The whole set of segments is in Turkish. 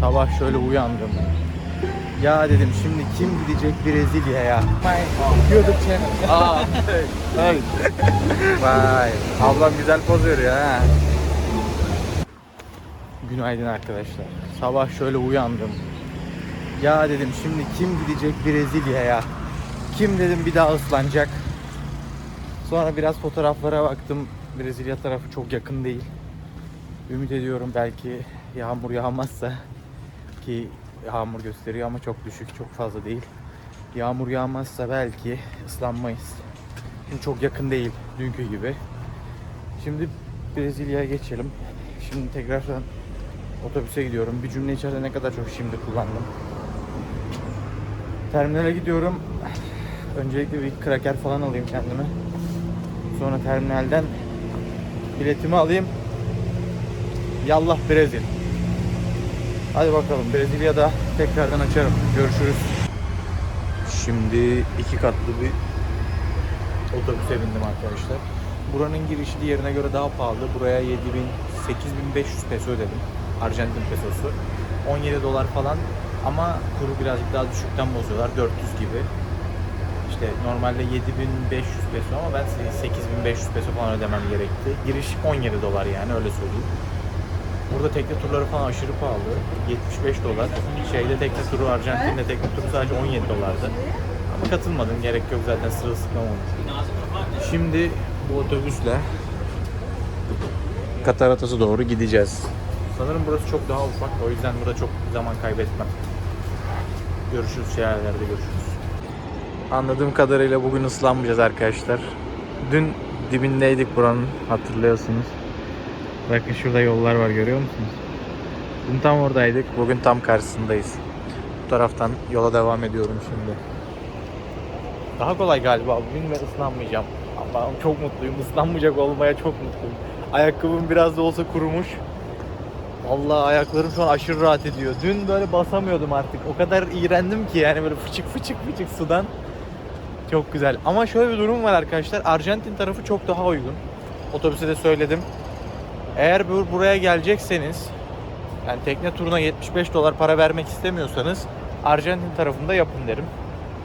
Sabah şöyle uyandım. Ya dedim şimdi kim gidecek Brezilya'ya? Channel. Aa, evet. Vay, ablam güzel poz veriyor ha. Günaydın arkadaşlar. Sabah şöyle uyandım. Ya dedim şimdi kim gidecek Brezilya'ya? Kim dedim bir daha ıslanacak. Sonra biraz fotoğraflara baktım. Brezilya tarafı çok yakın değil. Ümit ediyorum belki yağmur yağmazsa ki yağmur gösteriyor ama çok düşük, çok fazla değil. Yağmur yağmazsa belki ıslanmayız. Şimdi çok yakın değil dünkü gibi. Şimdi Brezilya'ya geçelim. Şimdi tekrardan otobüse gidiyorum. Bir cümle içerisinde ne kadar çok şimdi kullandım. Terminale gidiyorum. Öncelikle bir kraker falan alayım kendime. Sonra terminalden biletimi alayım. Yallah Brezil. Hadi bakalım Brezilya'da tekrardan açarım. Görüşürüz. Şimdi iki katlı bir otobüse bindim arkadaşlar. Buranın girişi diğerine göre daha pahalı. Buraya 7000 8500 peso ödedim. Arjantin pesosu. 17 dolar falan ama kuru birazcık daha düşükten bozuyorlar. 400 gibi. İşte normalde 7500 peso ama ben 8500 peso falan ödemem gerekti. Giriş 17 dolar yani öyle söyleyeyim. Burada tekne turları falan aşırı pahalı. 75 dolar. Şeyde tekne turu Arjantin'de tekne turu sadece 17 dolardı. Ama katılmadım. Gerek yok zaten sırılsıklam olmuş. Şimdi bu otobüsle Kataratas'a doğru gideceğiz. Sanırım burası çok daha ufak. O yüzden burada çok zaman kaybetmem. Görüşürüz şelalelerde görüşürüz. Anladığım kadarıyla bugün ıslanmayacağız arkadaşlar. Dün dibindeydik buranın hatırlıyorsunuz. Bakın şurada yollar var görüyor musunuz? Dün tam oradaydık. Bugün tam karşısındayız. Bu taraftan yola devam ediyorum şimdi. Daha kolay galiba bugün ve ıslanmayacağım. Allah'ım çok mutluyum. Islanmayacak olmaya çok mutluyum. Ayakkabım biraz da olsa kurumuş. Vallahi ayaklarım şu an aşırı rahat ediyor. Dün böyle basamıyordum artık. O kadar iğrendim ki yani böyle fıçık fıçık fıçık sudan. Çok güzel. Ama şöyle bir durum var arkadaşlar. Arjantin tarafı çok daha uygun. Otobüse de söyledim. Eğer bu- buraya gelecekseniz yani tekne turuna 75 dolar para vermek istemiyorsanız Arjantin tarafında yapın derim.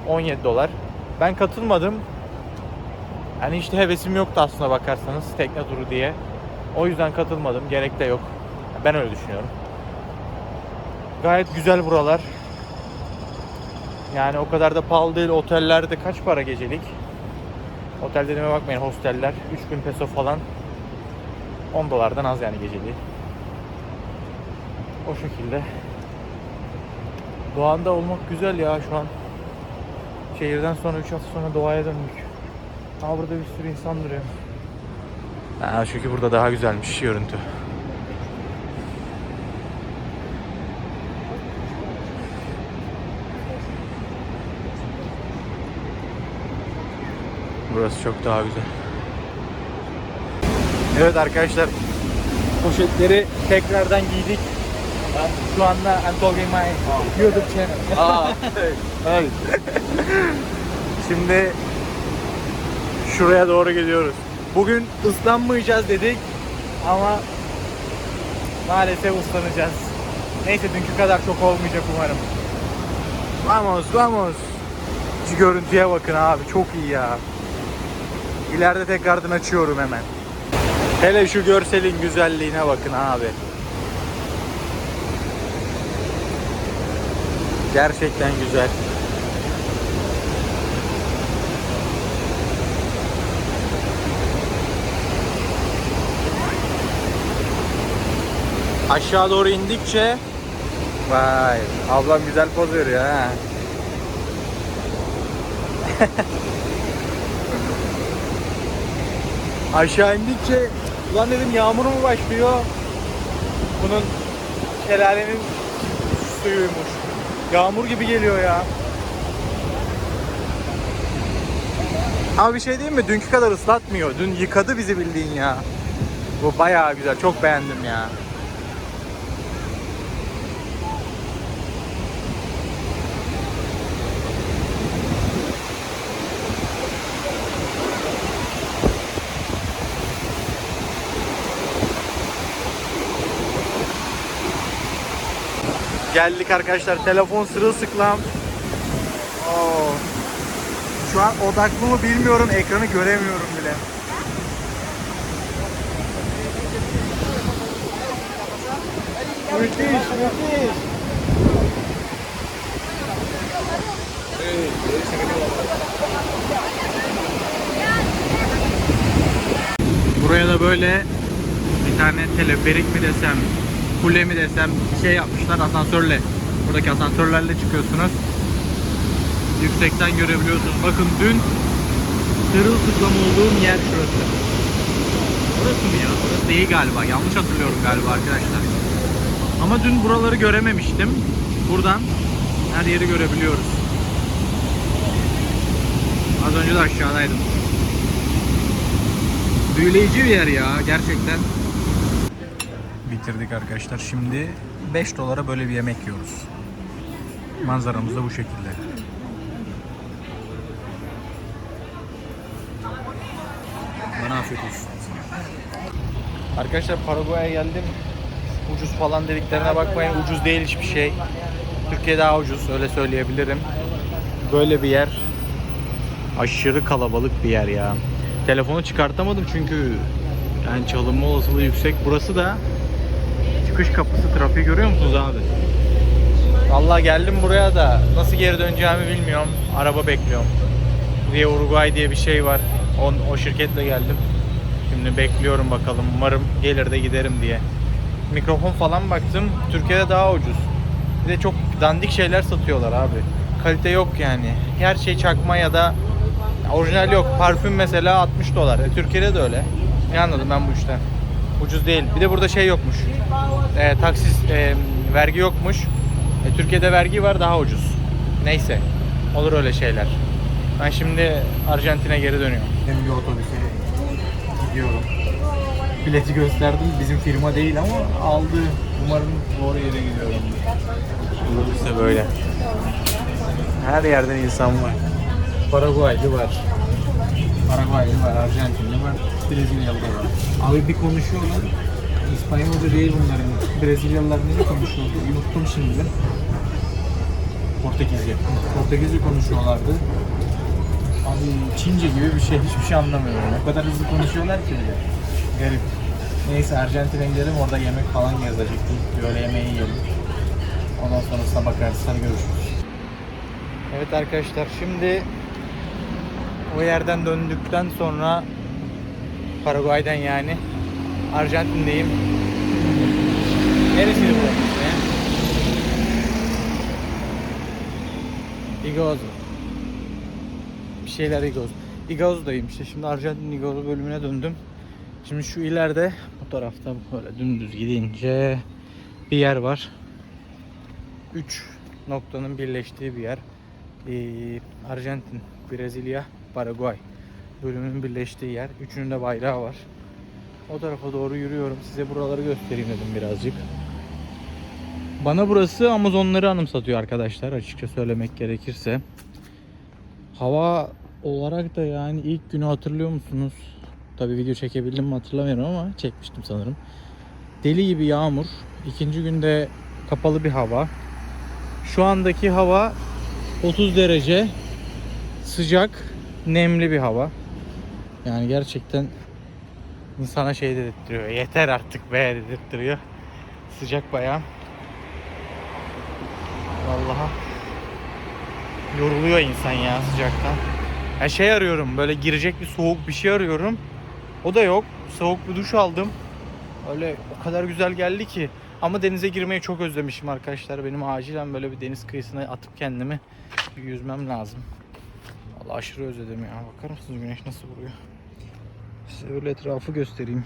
17 dolar. Ben katılmadım. Yani işte hevesim yoktu aslına bakarsanız tekne turu diye. O yüzden katılmadım. Gerek de yok. Ben öyle düşünüyorum. Gayet güzel buralar. Yani o kadar da pahalı değil. Otellerde kaç para gecelik? Otel dediğime bakmayın hosteller. 3000 peso falan. 10 dolardan az yani geceliği. O şekilde. Doğanda olmak güzel ya şu an. Şehirden sonra 3 hafta sonra doğaya döndük. Aa burada bir sürü insan duruyor. Ha, çünkü burada daha güzelmiş görüntü. Burası çok daha güzel. Evet arkadaşlar. Poşetleri tekrardan giydik. Şu anda I'm talking my YouTube channel. Aa, evet. Şimdi şuraya doğru gidiyoruz. Bugün ıslanmayacağız dedik ama maalesef ıslanacağız. Neyse dünkü kadar çok olmayacak umarım. Vamos, vamos. Şu görüntüye bakın abi çok iyi ya. İleride tekrardan açıyorum hemen. Hele şu görselin güzelliğine bakın abi. Gerçekten güzel. Aşağı doğru indikçe Vay ablam güzel poz veriyor ha. Aşağı indikçe ulan dedim yağmur mu başlıyor? Bunun şelalenin suyuymuş. Yağmur gibi geliyor ya. Ama bir şey diyeyim mi? Dünkü kadar ıslatmıyor. Dün yıkadı bizi bildiğin ya. Bu bayağı güzel. Çok beğendim ya. Geldik arkadaşlar. Telefon sırılsıklam. Oo. Şu an odaklı mı bilmiyorum. Ekranı göremiyorum bile. Müthiş, müthiş. Buraya da böyle bir tane teleferik mi desem, kule mi desem şey yapmışlar asansörle. Buradaki asansörlerle çıkıyorsunuz. Yüksekten görebiliyorsunuz. Bakın dün sırılsıklam olduğum yer şurası. Burası mı ya? Burası değil galiba. Yanlış hatırlıyorum galiba arkadaşlar. Ama dün buraları görememiştim. Buradan her yeri görebiliyoruz. Az önce de aşağıdaydım. Büyüleyici bir yer ya gerçekten. Bitirdik arkadaşlar. Şimdi 5 dolara böyle bir yemek yiyoruz. Manzaramız da bu şekilde. Bana afiyet olsun. Arkadaşlar Paraguay'a geldim. Ucuz falan dediklerine bakmayın. Ucuz değil hiçbir şey. Türkiye daha ucuz öyle söyleyebilirim. Böyle bir yer aşırı kalabalık bir yer ya. Telefonu çıkartamadım çünkü yani çalınma olasılığı yüksek. Burası da çıkış kapısı trafiği görüyor musunuz abi? Allah geldim buraya da nasıl geri döneceğimi bilmiyorum. Araba bekliyorum. Diye Uruguay diye bir şey var. O, o şirketle geldim. Şimdi bekliyorum bakalım. Umarım gelir de giderim diye. Mikrofon falan baktım. Türkiye'de daha ucuz. Bir de çok dandik şeyler satıyorlar abi. Kalite yok yani. Her şey çakma ya da orijinal yok. Parfüm mesela 60 dolar. E, Türkiye'de de öyle. Ne anladım ben bu işten? Ucuz değil. Bir de burada şey yokmuş. E, taksis e, vergi yokmuş. E, Türkiye'de vergi var daha ucuz. Neyse. Olur öyle şeyler. Ben şimdi Arjantin'e geri dönüyorum. Hem bir otobüse gidiyorum. Bileti gösterdim. Bizim firma değil ama aldı. Umarım doğru yere gidiyorum. Otobüste böyle. Her yerden insan var. Paraguaylı var. Paraguaylı var, Arjantinli var, Brezilyalı var. Abi bir konuşuyorlar. İspanyolca değil bunların. Brezilyalılar ne konuşuyordu? Unuttum şimdi. Portekizce. Portekizce konuşuyorlardı. Abi Çince gibi bir şey. Hiçbir şey anlamıyorum. O kadar hızlı konuşuyorlar ki bile. Garip. Neyse Arjantin'e gidelim orada yemek falan gezecektik. Bir öğle yemeği yiyelim. Ondan sonrasına bakarız. Hadi görüşürüz. Evet arkadaşlar şimdi o yerden döndükten sonra Paraguay'dan yani Arjantin'deyim. Neresiydi burası? Iguazu. Bir şeyler Iguazu. Iguazu'dayım işte şimdi Arjantin Iguazu bölümüne döndüm. Şimdi şu ileride bu tarafta böyle dümdüz gidince bir yer var. 3 noktanın birleştiği bir yer. Ee, Arjantin, Brezilya, Paraguay bölümünün birleştiği yer. Üçünün de bayrağı var. O tarafa doğru yürüyorum. Size buraları göstereyim dedim birazcık. Bana burası Amazonları anımsatıyor arkadaşlar açıkça söylemek gerekirse. Hava olarak da yani ilk günü hatırlıyor musunuz? Tabi video çekebildim mi hatırlamıyorum ama çekmiştim sanırım. Deli gibi yağmur. İkinci günde kapalı bir hava. Şu andaki hava 30 derece sıcak, nemli bir hava. Yani gerçekten insana şey dedirtiyor. Yeter artık be dedirtiyor. Sıcak bayağı. Vallahi yoruluyor insan ya sıcaktan. Ya şey arıyorum böyle girecek bir soğuk bir şey arıyorum. O da yok. Soğuk bir duş aldım. Öyle o kadar güzel geldi ki. Ama denize girmeyi çok özlemişim arkadaşlar. Benim acilen böyle bir deniz kıyısına atıp kendimi yüzmem lazım. Vallahi aşırı özledim ya. Bakar mısınız güneş nasıl vuruyor? Size öyle etrafı göstereyim.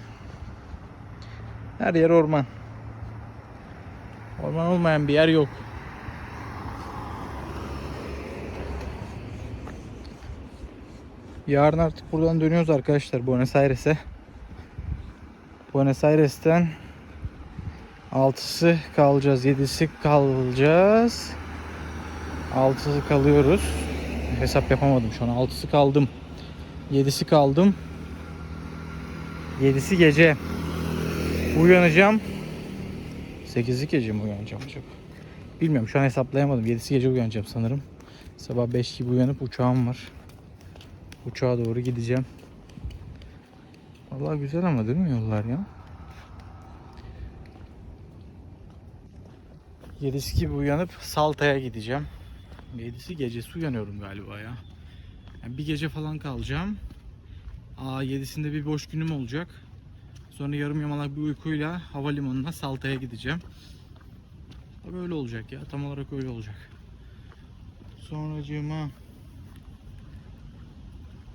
Her yer orman. Orman olmayan bir yer yok. Yarın artık buradan dönüyoruz arkadaşlar Buenos Aires'e. Buenos Aires'ten 6'sı kalacağız, 7'si kalacağız. 6'sı kalıyoruz. Hesap yapamadım şu an. 6'sı kaldım. 7'si kaldım. 7'si gece. Uyanacağım. 8'i gece mi uyanacağım acaba? Bilmiyorum şu an hesaplayamadım. 7'si gece uyanacağım sanırım. Sabah 5 gibi uyanıp uçağım var. Uçağa doğru gideceğim. Vallahi güzel ama değil mi yollar ya? 7'si gibi uyanıp Salta'ya gideceğim. 7'si gecesi uyanıyorum galiba ya. Yani bir gece falan kalacağım. Aa 7'sinde bir boş günüm olacak. Sonra yarım yamalak bir uykuyla havalimanına Salta'ya gideceğim. Böyle olacak ya. Tam olarak öyle olacak. Sonracığıma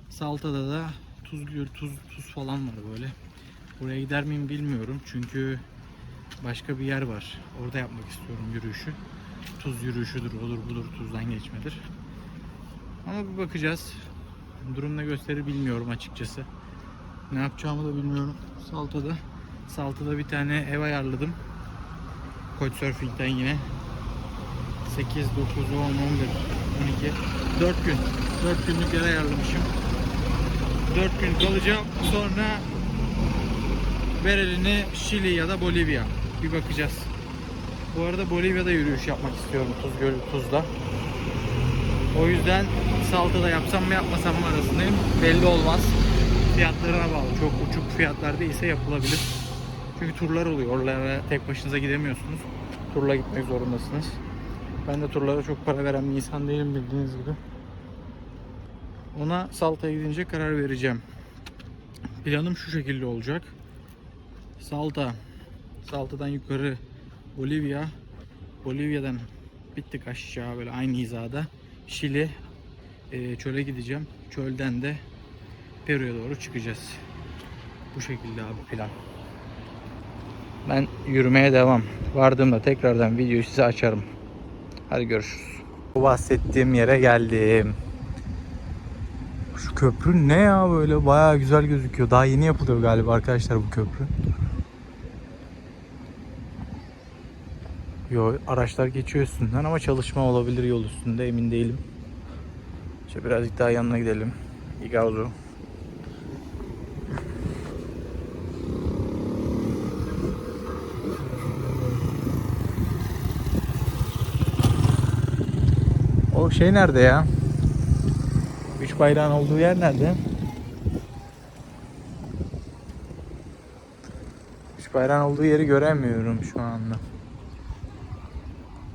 Salta'da da tuz tuz tuz falan var böyle. Buraya gider miyim bilmiyorum çünkü başka bir yer var. Orada yapmak istiyorum yürüyüşü. Tuz yürüyüşüdür, odur budur, tuzdan geçmedir. Ama bir bakacağız. Durum ne gösterir bilmiyorum açıkçası. Ne yapacağımı da bilmiyorum. Salta'da. Salta'da bir tane ev ayarladım. Couchsurfing'den yine. 8, 9, 10, 11, 12, 4 gün. 4 günlük yer ayarlamışım. 4 gün kalacağım. Sonra Berelini Şili ya da Bolivya. Bir bakacağız. Bu arada Bolivya'da yürüyüş yapmak istiyorum Tuz Gölü Tuz'da. O yüzden Salta'da yapsam mı yapmasam mı arasındayım. Belli olmaz. Fiyatlarına bağlı. Çok uçuk fiyatlar değilse yapılabilir. Çünkü turlar oluyor. Oralara tek başınıza gidemiyorsunuz. Turla gitmek zorundasınız. Ben de turlara çok para veren bir insan değilim bildiğiniz gibi. Ona Salta'ya gidince karar vereceğim. Planım şu şekilde olacak. Salta. Salta'dan yukarı Bolivya. Bolivya'dan bittik aşağı böyle aynı hizada. Şili. Ee, çöle gideceğim. Çölden de Peru'ya doğru çıkacağız. Bu şekilde abi plan. Ben yürümeye devam. Vardığımda tekrardan videoyu size açarım. Hadi görüşürüz. Bu bahsettiğim yere geldim. Şu köprü ne ya böyle bayağı güzel gözüküyor. Daha yeni yapılıyor galiba arkadaşlar bu köprü. Yo araçlar geçiyor üstünden ama çalışma olabilir yol üstünde emin değilim. İşte birazcık daha yanına gidelim. Igauzu. O şey nerede ya? Üç bayrağın olduğu yer nerede? Üç bayrağın olduğu yeri göremiyorum şu anda.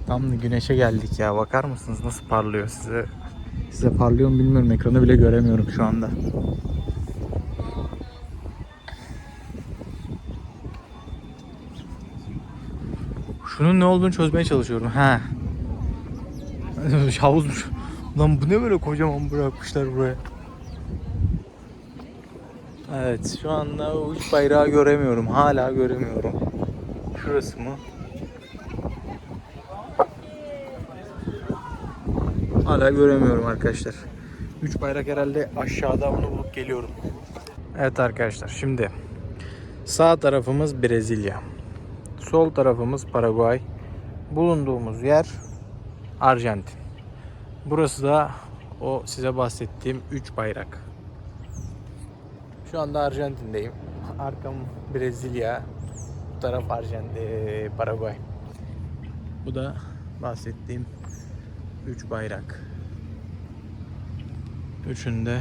Tam da güneşe geldik ya. Bakar mısınız nasıl parlıyor size? Size parlıyor mu bilmiyorum. Ekranı bile göremiyorum şu anda. Şunun ne olduğunu çözmeye çalışıyorum. Ha. Havuzmuş. Lan bu ne böyle kocaman bırakmışlar buraya. Evet şu anda üç bayrağı göremiyorum. Hala göremiyorum. Şurası mı? Hala göremiyorum arkadaşlar. Üç bayrak herhalde aşağıda onu bulup geliyorum. Evet arkadaşlar şimdi sağ tarafımız Brezilya. Sol tarafımız Paraguay. Bulunduğumuz yer Arjantin. Burası da o size bahsettiğim 3 bayrak. Şu anda Arjantin'deyim. Arkam Brezilya, bu taraf Arjantin, Paraguay. Bu da bahsettiğim 3 bayrak. Üçünde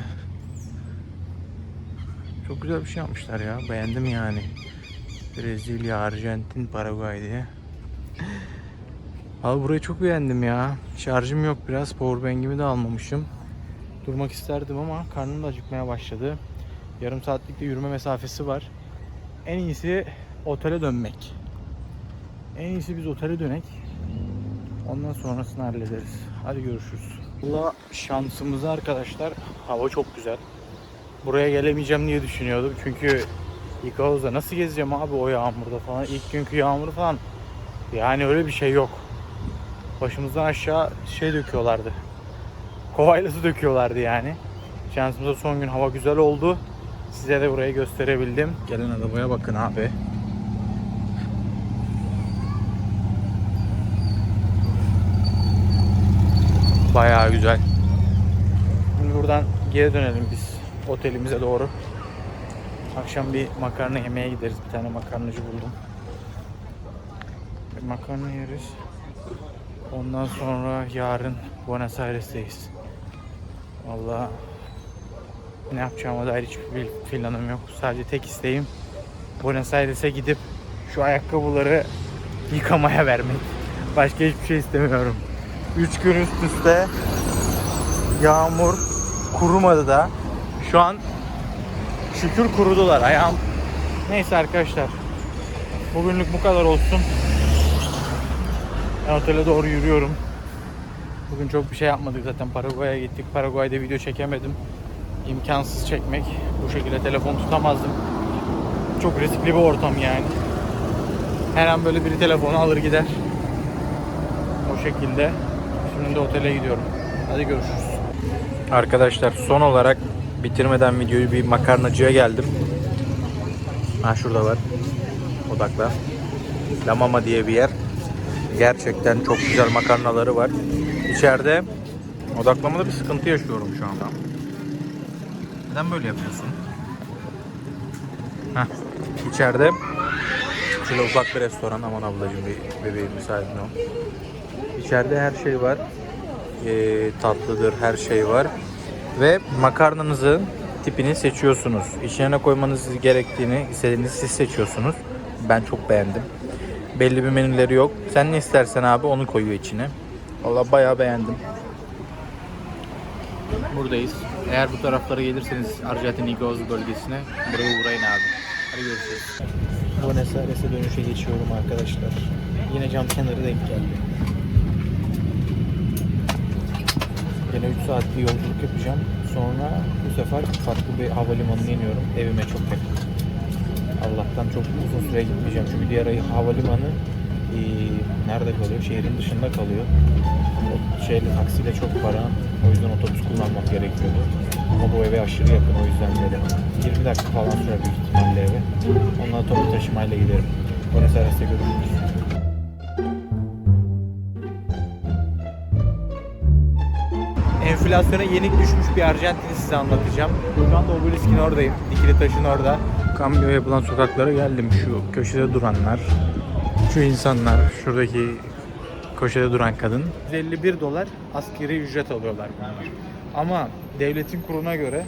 çok güzel bir şey yapmışlar ya. Beğendim yani. Brezilya, Arjantin, Paraguay diye. Abi burayı çok beğendim ya. Şarjım yok biraz. Powerbank'imi de almamışım. Durmak isterdim ama karnım da acıkmaya başladı. Yarım saatlik de yürüme mesafesi var. En iyisi otele dönmek. En iyisi biz otele dönek. Ondan sonrasını hallederiz. Hadi görüşürüz. Valla şansımıza arkadaşlar hava çok güzel. Buraya gelemeyeceğim diye düşünüyordum. Çünkü Yıkavuz'da nasıl gezeceğim abi o yağmurda falan. İlk günkü yağmur falan. Yani öyle bir şey yok. Başımızdan aşağı şey döküyorlardı. Kovayla su döküyorlardı yani. Şansımıza son gün hava güzel oldu. Size de burayı gösterebildim. Gelen arabaya bakın abi. Bayağı güzel. Şimdi buradan geri dönelim biz otelimize doğru. Akşam bir makarna yemeye gideriz. Bir tane makarnacı buldum. Bir makarna yeriz. Ondan sonra yarın Buenos Aires'teyiz. Vallahi ne yapacağıma dair hiçbir planım yok. Sadece tek isteğim Buenos Aires'e gidip şu ayakkabıları yıkamaya vermek. Başka hiçbir şey istemiyorum. 3 gün üst üste yağmur kurumadı da. Şu an şükür kurudular ayağım. Neyse arkadaşlar. Bugünlük bu kadar olsun. Ben otele doğru yürüyorum. Bugün çok bir şey yapmadık zaten. Paraguay'a gittik. Paraguay'da video çekemedim. İmkansız çekmek. Bu şekilde telefon tutamazdım. Çok riskli bir ortam yani. Her an böyle biri telefonu alır gider. O şekilde. Şimdi otele gidiyorum. Hadi görüşürüz. Arkadaşlar son olarak bitirmeden videoyu bir makarnacıya geldim. Ha şurada var. Odakla. La Mama diye bir yer. Gerçekten çok güzel makarnaları var. İçeride odaklamada bir sıkıntı yaşıyorum şu anda. Neden böyle yapıyorsun? Heh. İçeride şöyle ufak bir restoran aman ablacığım bir bebeğim müsaadin ol. İçeride her şey var. Ee, tatlıdır her şey var. Ve makarnanızın tipini seçiyorsunuz. İçine koymanız gerektiğini istediğinizi siz seçiyorsunuz. Ben çok beğendim. Belli bir menüleri yok. Sen ne istersen abi onu koyuyor içine. Valla bayağı beğendim. Buradayız. Eğer bu taraflara gelirseniz Arjantin Igaz bölgesine buraya uğrayın abi. Hadi görüşürüz. Buenos Aires'e dönüşe geçiyorum arkadaşlar. Yine cam kenarı denk geldi. Yine 3 saat bir yolculuk yapacağım. Sonra bu sefer farklı bir havalimanına iniyorum. Evime çok yakın. Allah'tan çok uzun süre gitmeyeceğim. Çünkü diğer ay- havalimanı eee, nerede kalıyor? Şehrin dışında kalıyor. O şeyle taksiyle çok para. O yüzden otobüs kullanmak gerekiyordu. Ama bu eve aşırı yakın o yüzden dedim. 20 dakika falan sürer büyük ihtimalle eve. Ondan toplu taşımayla giderim. Buenos Aires'te görüşürüz. Enflasyona yenik düşmüş bir Arjantin'i size anlatacağım. Şu anda obeliskin oradayım. Dikili taşın orada. Kamyo yapılan sokaklara geldim. Şu köşede duranlar. Şu insanlar. Şuradaki köşede duran kadın. 151 dolar askeri ücret alıyorlar. Ama devletin kuruna göre